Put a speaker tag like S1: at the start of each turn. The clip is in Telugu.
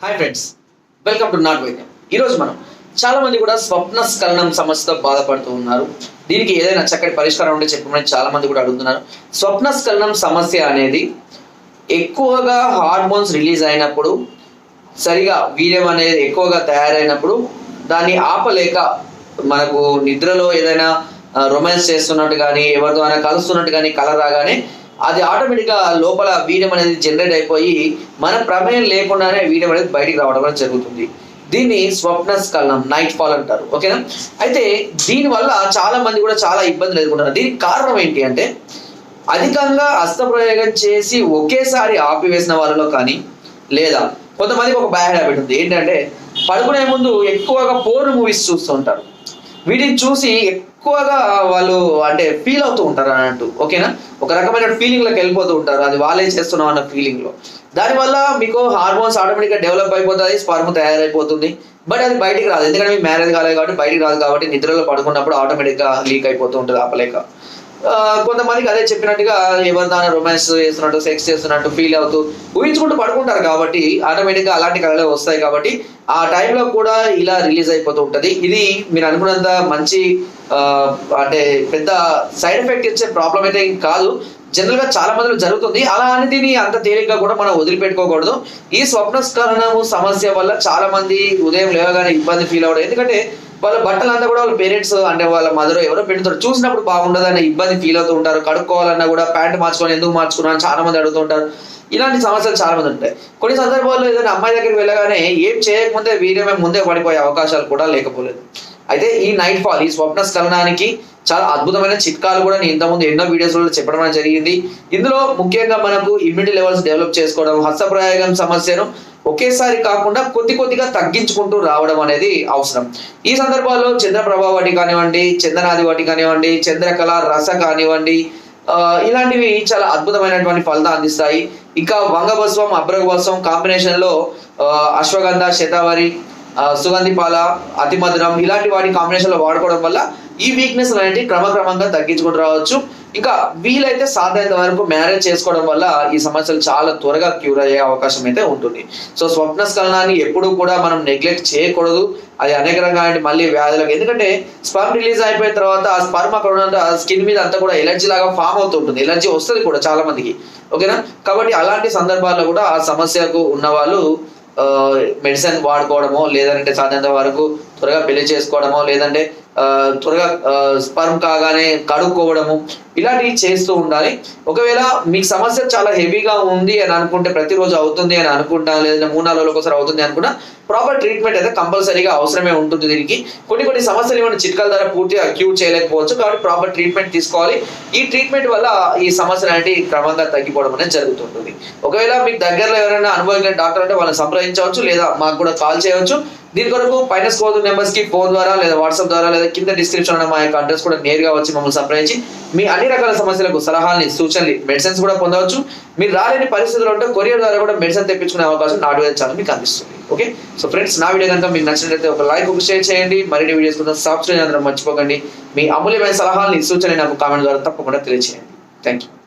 S1: హాయ్ ఫ్రెండ్స్ వెల్కమ్ టు నాట్ వైద్యం ఈరోజు మనం చాలా మంది కూడా స్వప్న స్ఖలనం సమస్యతో బాధపడుతూ ఉన్నారు. దీనికి ఏదైనా చక్కటి పరిష్కారం ఉంటే చెప్పమని చాలా మంది కూడా అడుగుతున్నారు. స్వప్న స్ఖలనం సమస్య అనేది ఎక్కువగా హార్మోన్స్ రిలీజ్ అయినప్పుడు సరిగా వీర్యం అనేది ఎక్కువగా తయారైనప్పుడు దాన్ని ఆపలేక మనకు నిద్రలో ఏదైనా రొమాన్స్ చేస్తున్నట్టు కానీ ఎవరితో అయినా కలుస్తున్నట్టు కానీ కల రాగానే అది ఆటోమేటిక్గా లోపల వీర్యం అనేది జనరేట్ అయిపోయి మన ప్రమేయం లేకుండానే వీర్యం అనేది బయటికి రావడం అనేది జరుగుతుంది. దీన్ని స్వప్న స్కలనం నైట్ ఫాల్ అంటారు. ఓకేనా? అయితే దీనివల్ల చాలా మంది కూడా చాలా ఇబ్బందులు ఎదుర్కొంటారు దీనికి కారణం ఏంటి అంటే అధికంగా హస్తప్రయోగం చేసి ఒకేసారి ఆపివేసిన వాళ్ళలో కానీ లేదా కొంతమందికి ఒక బ్యాడ్ హ్యాబిట్ ఉంది. ఏంటంటే పడుకునే ముందు ఎక్కువగా పోర్న్ మూవీస్ చూస్తూ ఉంటారు. వీటిని చూసి ఎక్కువగా వాళ్ళు అంటే ఫీల్ అవుతూ ఉంటారు అన్నట్టు ఓకేనా? ఒక రకమైన ఫీలింగ్లోకి వెళ్ళిపోతూ ఉంటారు. అది వాళ్ళే చేస్తున్నాం అన్న ఫీలింగ్లో దానివల్ల మీకు హార్మోన్స్ ఆటోమేటిక్గా డెవలప్ అయిపోతుంది స్పర్మ్ తయారైపోతుంది. బట్ అది బయటికి రాదు. ఎందుకంటే మీ మ్యారేజ్ కాలేదు కాబట్టి బయటికి రాదు కాబట్టి నిద్రలో పడుకున్నప్పుడు ఆటోమేటిక్గా లీక్ అయిపోతూ ఉంటుంది ఆపలేక. కొంతమందికి అదే చెప్పినట్టుగా ఎవరితో రొమాన్స్ చేస్తున్నట్టు సెక్స్ చేస్తున్నట్టు ఫీల్ అవుతూ ఊహించుకుంటూ పడుకుంటారు కాబట్టి ఆటోమేటిక్గా అలాంటి కళలు వస్తాయి కాబట్టి ఆ టైంలో కూడా ఇలా రిలీజ్ అయిపోతూ ఉంటది. ఇది మీరు అనుకున్నంత మంచి అంటే పెద్ద సైడ్ ఎఫెక్ట్ ఇచ్చే ప్రాబ్లం అయితే ఏం కాదు. జనరల్గా చాలా మందిలో జరుగుతుంది. అలా అని దీన్ని అంత తేలిగ్గా కూడా మనం వదిలిపెట్టుకోకూడదు. ఈ స్వప్నస్కరణము సమస్య వల్ల చాలా మంది ఉదయం లేవగానే ఇబ్బంది ఫీల్ అవ్వడం. ఎందుకంటే వాళ్ళ బట్టలు అంతా కూడా వాళ్ళ పేరెంట్స్ అంటే వాళ్ళ మదర్ ఎవరో పెడుతారు చూసినప్పుడు బాగుండదు అనే ఇబ్బంది ఫీల్ అవుతూ ఉంటారు. కడుక్కోవాలన్నా కూడా ప్యాంట్ మార్చుకొని ఎందుకు మార్చుకున్నా చాలా మంది అడుగుతుంటారు ఇలాంటి సమస్యలు చాలా మంది ఉంటాయి. కొన్ని సందర్భాల్లో ఏదైనా అమ్మాయి దగ్గరికి వెళ్ళగానే ఏం చేయకముందే వీర్యమే ముందే పడిపోయే అవకాశాలు కూడా లేకపోలేదు. అయితే ఈ నైట్ ఫాల్ ఈ స్వప్న స్ఖలనానికి చాలా అద్భుతమైన చిట్కాలు కూడా నేను ఇంతకుముందు ఎన్నో వీడియోస్లో చెప్పడం జరిగింది. ఇందులో ముఖ్యంగా మనకు ఇమ్యూనిటీ లెవెల్స్ డెవలప్ చేసుకోవడం హస్తప్రయోగం సమస్యను ఒకేసారి కాకుండా కొద్ది కొద్దిగా తగ్గించుకుంటూ రావడం అనేది అవసరం. ఈ సందర్భాల్లో చంద్రప్రభ వాటి కానివ్వండి చందనాది వాటి కానివ్వండి చంద్రకళ రస కానివ్వండి ఇలాంటివి చాలా అద్భుతమైనటువంటి ఫలితం అందిస్తాయి. ఇంకా వంగభస్వం అభ్రగభస్వం కాంబినేషన్లో అశ్వగంధ శతావరి సుగంధి పాల అతిమధురం ఇలాంటి వాటి కాంబినేషన్లో వాడుకోవడం వల్ల ఈ వీక్నెస్ అనేవి క్రమక్రమంగా తగ్గించుకుంటూ రావచ్చు. ఇంకా వీలైతే సాధ్యత వరకు మ్యారేజ్ చేసుకోవడం వల్ల ఈ సమస్యలు చాలా త్వరగా క్యూర్ అయ్యే అవకాశం అయితే ఉంటుంది. సో స్వప్న స్ఖలనాన్ని ఎప్పుడూ కూడా మనం నెగ్లెక్ట్ చేయకూడదు. అది అనేక రకాలంటే మళ్ళీ వ్యాధులకు. ఎందుకంటే స్పర్మ్ రిలీజ్ అయిపోయిన తర్వాత ఆ స్పర్మ్ అక్కడ ఉన్న స్కిన్ మీద అంతా కూడా ఎలర్జీ లాగా ఫామ్ అవుతుంటుంది ఎలర్జీ వస్తుంది కూడా చాలా మందికి. ఓకేనా? కాబట్టి అలాంటి సందర్భాల్లో కూడా ఆ సమస్యకు ఉన్న వాళ్ళు మెడిసిన్ వాడుకోవడమో లేదంటే సాధ్యంత వరకు త్వరగా పెళ్ళి చేసుకోవడమో లేదంటే త్వరగా స్పర్మ్ కాగానే కడుక్కోవడము ఇలాంటివి చేస్తూ ఉండాలి. ఒకవేళ మీకు సమస్య చాలా హెవీగా ఉంది అని అనుకుంటే ప్రతిరోజు అవుతుంది అని అనుకుంటా లేదంటే మూడు నాలుగు రోజులకు ఒకసారి అవుతుంది అనుకున్నా ప్రాపర్ ట్రీట్మెంట్ అయితే కంపల్సరీగా అవసరమే ఉంటుంది దీనికి. కొన్ని కొన్ని సమస్యలు ఏమైనా చిట్కాల ద్వారా పూర్తిగా క్యూర్ చేయలేకపోవచ్చు కాబట్టి ప్రాపర్ ట్రీట్మెంట్ తీసుకోవాలి. ఈ ట్రీట్మెంట్ వల్ల ఈ సమస్యలు అనేవి క్రమంగా తగ్గిపోవడం అనేది జరుగుతుంటుంది. ఒకవేళ మీకు దగ్గరలో ఎవరైనా అనుభవించిన డాక్టర్ అంటే వాళ్ళని సంప్రదించవచ్చు లేదా మాకు కూడా కాల్ చేయవచ్చు. దీని కొరకు పైన స్కోర్ నెంబర్స్కి ఫోన్ ద్వారా లేదా వాట్సాప్ ద్వారా లేదా కింద డిస్క్రిప్షన్ ఉన్న మా యొక్క అడ్రస్ కూడా నేరుగా వచ్చి మమ్మల్ని సంప్రదించి మీ అన్ని రకాల సమస్యలకు సలహాలని సూచనలు మెడిసిన్స్ కూడా పొందవచ్చు. మీరు రాలేని పరిస్థితులు ఉంటే కొరియర్ ద్వారా కూడా మెడిసిన్ తెప్పించుకునే అవకాశం నాడు ఛానల్ మీకు అందిస్తుంది. ఓకే సో ఫ్రెండ్స్ నా వీడియో కనుక మీకు నచ్చినట్లయితే ఒక లైక్ ఒక షేర్ చేయండి. మరిన్ని వీడియోస్ కోసం సబ్స్క్రైబ్ అందరం మర్చిపోకండి. మీ అమూల్యమైన సలహాలని సూచనలు నాకు కామెంట్ ద్వారా తప్పకుండా తెలియజేయండి థ్యాంక్ యూ